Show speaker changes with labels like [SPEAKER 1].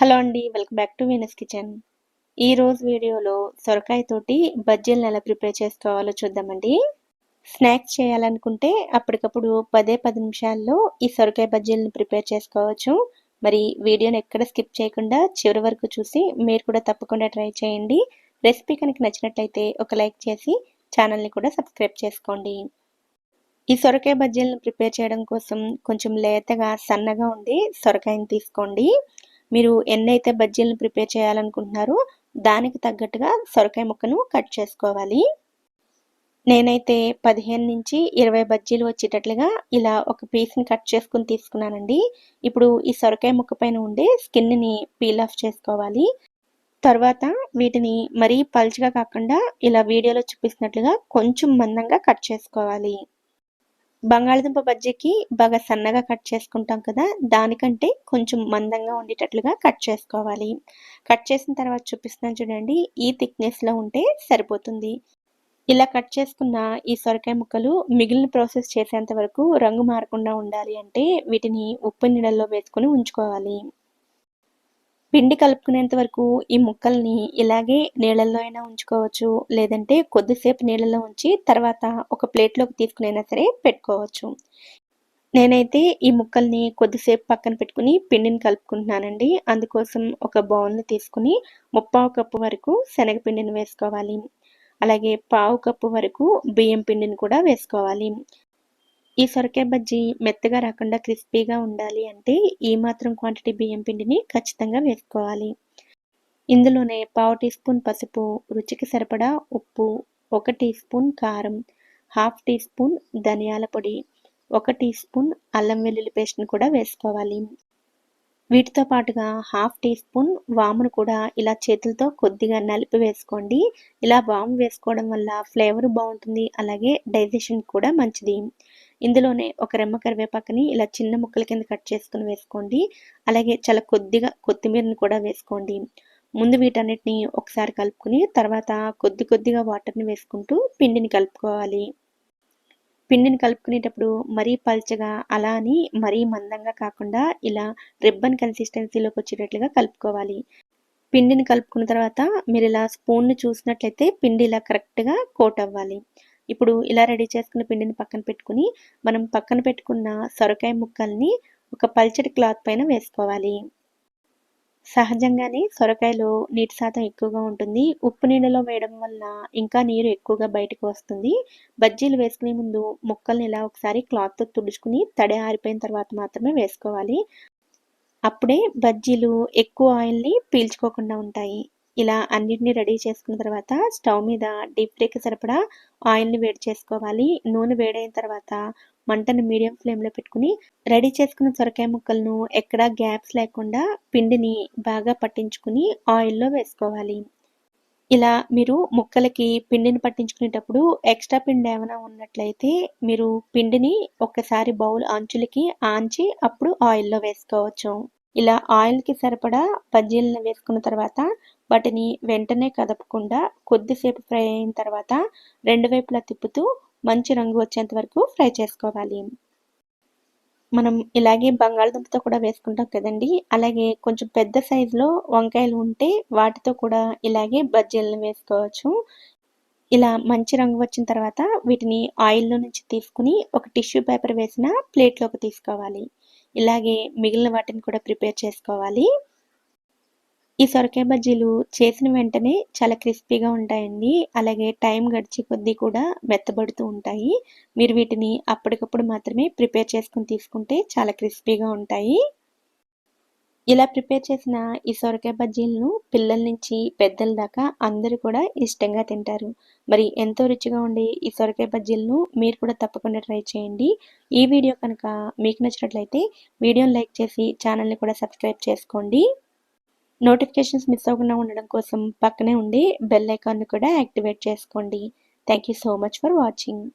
[SPEAKER 1] Hello అండి welcome back to Venus kitchen. ఈ రోజు వీడియోలో సొరకాయ తోటి బజ్జీలను ఎలా ప్రిపేర్ చేసుకోవాలో చూద్దామండి. స్నాక్స్ చేయాలనుకుంటే అప్పటికప్పుడు పదే పది నిమిషాల్లో ఈ సొరకాయ బజ్జీలను ప్రిపేర్ చేసుకోవచ్చు. మరి వీడియోని ఎక్కడ స్కిప్ చేయకుండా చివరి వరకు చూసి మీరు కూడా తప్పకుండా ట్రై చేయండి. రెసిపీ కనుక నచ్చినట్లయితే ఒక లైక్ చేసి ఛానల్ని కూడా సబ్స్క్రైబ్ చేసుకోండి. ఈ సొరకాయ బజ్జీలను ప్రిపేర్ చేయడం కోసం కొంచెం లేతగా సన్నగా ఉండి సొరకాయని తీసుకోండి. మీరు ఎన్నైతే బజ్జీలను ప్రిపేర్ చేయాలనుకుంటున్నారో దానికి తగ్గట్టుగా సొరకాయ ముక్కను కట్ చేసుకోవాలి. నేనైతే పదిహేను నుంచి ఇరవై బజ్జీలు వచ్చేటట్లుగా ఇలా ఒక పీస్ని కట్ చేసుకుని తీసుకున్నానండి. ఇప్పుడు ఈ సొరకాయ ముక్క పైన ఉండే స్కిన్ని పీల్ ఆఫ్ చేసుకోవాలి. తర్వాత వీటిని మరీ పల్చగా కాకుండా ఇలా వీడియోలో చూపిస్తున్నట్లుగా కొంచెం మందంగా కట్ చేసుకోవాలి. బంగాళదుంప బజ్జీకి బాగా సన్నగా కట్ చేసుకుంటాం కదా దానికంటే కొంచెం మందంగా ఉండేటట్లుగా కట్ చేసుకోవాలి. కట్ చేసిన తర్వాత చూపిస్తున్నాను చూడండి ఈ థిక్నెస్లో ఉంటే సరిపోతుంది. ఇలా కట్ చేసుకున్న ఈ సొరకాయ ముక్కలు మిగిలిన ప్రాసెస్ చేసేంత వరకు రంగు మారకుండా ఉండాలి అంటే వీటిని ఉప్పు నీళ్ళల్లో వేసుకొని ఉంచుకోవాలి. పిండి కలుపుకునేంత వరకు ఈ ముక్కల్ని ఇలాగే నీళ్ళల్లో అయినా ఉంచుకోవచ్చు. లేదంటే కొద్దిసేపు నీళ్ళలో ఉంచి తర్వాత ఒక ప్లేట్లోకి తీసుకునైనా సరే పెట్టుకోవచ్చు. నేనైతే ఈ ముక్కల్ని కొద్దిసేపు పక్కన పెట్టుకుని పిండిని కలుపుకుంటున్నానండి. అందుకోసం ఒక బౌల్ని తీసుకుని ముప్పావు కప్పు వరకు శనగపిండిని వేసుకోవాలి. అలాగే పావు కప్పు వరకు బియ్యం పిండిని కూడా వేసుకోవాలి. ఈ సొరకాయ బజ్జీ మెత్తగా రాకుండా క్రిస్పీగా ఉండాలి అంటే ఈ మాత్రం క్వాంటిటీ బియ్యం పిండిని ఖచ్చితంగా వేసుకోవాలి. ఇందులోనే పావు టీ స్పూన్ పసుపు రుచికి సరిపడా ఉప్పు ఒక టీ స్పూన్ కారం హాఫ్ టీ స్పూన్ ధనియాల పొడి ఒక టీ స్పూన్ అల్లం వెల్లుల్లి పేస్ట్ని కూడా వేసుకోవాలి. వీటితో పాటుగా హాఫ్ టీ స్పూన్ వామును కూడా ఇలా చేతులతో కొద్దిగా నలిపి వేసుకోండి. ఇలా వాము వేసుకోవడం వల్ల ఫ్లేవర్ బాగుంటుంది అలాగే డైజెషన్ కూడా మంచిది. ఇందులోనే ఒక రెమ్మ కరివేపాకుని ఇలా చిన్న ముక్కల కింద కట్ చేసుకుని వేసుకోండి. అలాగే చాలా కొద్దిగా కొత్తిమీరని కూడా వేసుకోండి. ముందు వీటన్నిటిని ఒకసారి కలుపుకుని తర్వాత కొద్ది కొద్దిగా వాటర్ని వేసుకుంటూ పిండిని కలుపుకోవాలి. పిండిని కలుపుకునేటప్పుడు మరీ పల్చగా అలా అని మరీ మందంగా కాకుండా ఇలా రిబ్బన్ కన్సిస్టెన్సీలోకి వచ్చేటట్లుగా కలుపుకోవాలి. పిండిని కలుపుకున్న తర్వాత మీరు ఇలా స్పూన్ను చూసినట్లయితే పిండి ఇలా కరెక్ట్గా కోట్ అవ్వాలి. ఇప్పుడు ఇలా రెడీ చేసుకున్న పిండిని పక్కన పెట్టుకుని మనం పక్కన పెట్టుకున్న సొరకాయ ముక్కల్ని ఒక పల్చటి క్లాత్ పైన వేసుకోవాలి. సహజంగానే సొరకాయలో నీటి శాతం ఎక్కువగా ఉంటుంది. ఉప్పు నీళ్ళలో వేయడం వల్ల ఇంకా నీరు ఎక్కువగా బయటకు వస్తుంది. బజ్జీలు వేసుకునే ముందు ముక్కల్ని ఇలా ఒకసారి క్లాత్తో తుడుచుకుని తడి ఆరిపోయిన తర్వాత మాత్రమే వేసుకోవాలి. అప్పుడే బజ్జీలు ఎక్కువ ఆయిల్ని పీల్చుకోకుండా ఉంటాయి. ఇలా అన్నిటిని రెడీ చేసుకున్న తర్వాత స్టవ్ మీద డీప్ ఫ్రైకి సరిపడా ఆయిల్ని వేడి చేసుకోవాలి. నూనె వేడైన తర్వాత మంటను మీడియం ఫ్లేమ్లో పెట్టుకుని రెడీ చేసుకున్న సొరకాయ ముక్కలను ఎక్కడా గ్యాప్స్ లేకుండా పిండిని బాగా పట్టించుకుని ఆయిల్లో వేసుకోవాలి. ఇలా మీరు ముక్కలకి పిండిని పట్టించుకునేటప్పుడు ఎక్స్ట్రా పిండి ఏమైనా ఉన్నట్లయితే మీరు పిండిని ఒక్కసారి బౌల్ అంచులకి ఆంచి అప్పుడు ఆయిల్లో వేసుకోవచ్చు. ఇలా ఆయిల్కి సరిపడా బజ్జీలను వేసుకున్న తర్వాత వాటిని వెంటనే కదపకుండా కొద్దిసేపు ఫ్రై అయిన తర్వాత రెండు వైపులా తిప్పుతూ మంచి రంగు వచ్చేంత వరకు ఫ్రై చేసుకోవాలి. మనం ఇలాగే బంగాళదుంపతో కూడా వేసుకుంటాం కదండి. అలాగే కొంచెం పెద్ద సైజులో వంకాయలు ఉంటే వాటితో కూడా ఇలాగే బజ్జీలను వేసుకోవచ్చు. ఇలా మంచి రంగు వచ్చిన తర్వాత వీటిని ఆయిల్లో నుంచి తీసుకుని ఒక టిష్యూ పేపర్ వేసిన ప్లేట్లోకి తీసుకోవాలి. ఇలాగే మిగిలిన వాటిని కూడా ప్రిపేర్ చేసుకోవాలి. ఈ సొరకాయ బజ్జీలు చేసిన వెంటనే చాలా క్రిస్పీగా ఉంటాయండి. అలాగే టైం గడిచే కొద్దీ కూడా మెత్తబడుతూ ఉంటాయి. మీరు వీటిని అప్పటికప్పుడు మాత్రమే ప్రిపేర్ చేసుకుని తీసుకుంటే చాలా క్రిస్పీగా ఉంటాయి. ఇలా ప్రిపేర్ చేసిన ఈ సొరకాయ బజ్జీలను పిల్లల నుంచి పెద్దల దాకా అందరూ కూడా ఇష్టంగా తింటారు. మరి ఎంతో రుచిగా ఉండే ఈ సొరకాయ బజ్జీలను మీరు కూడా తప్పకుండా ట్రై చేయండి. ఈ వీడియో కనుక మీకు నచ్చినట్లయితే వీడియోని లైక్ చేసి ఛానల్ని కూడా సబ్స్క్రైబ్ చేసుకోండి. నోటిఫికేషన్స్ మిస్ అవ్వకుండా ఉండడం కోసం పక్కనే ఉండి బెల్ ఐకాన్ని కూడా యాక్టివేట్ చేసుకోండి. Thank you so much for watching.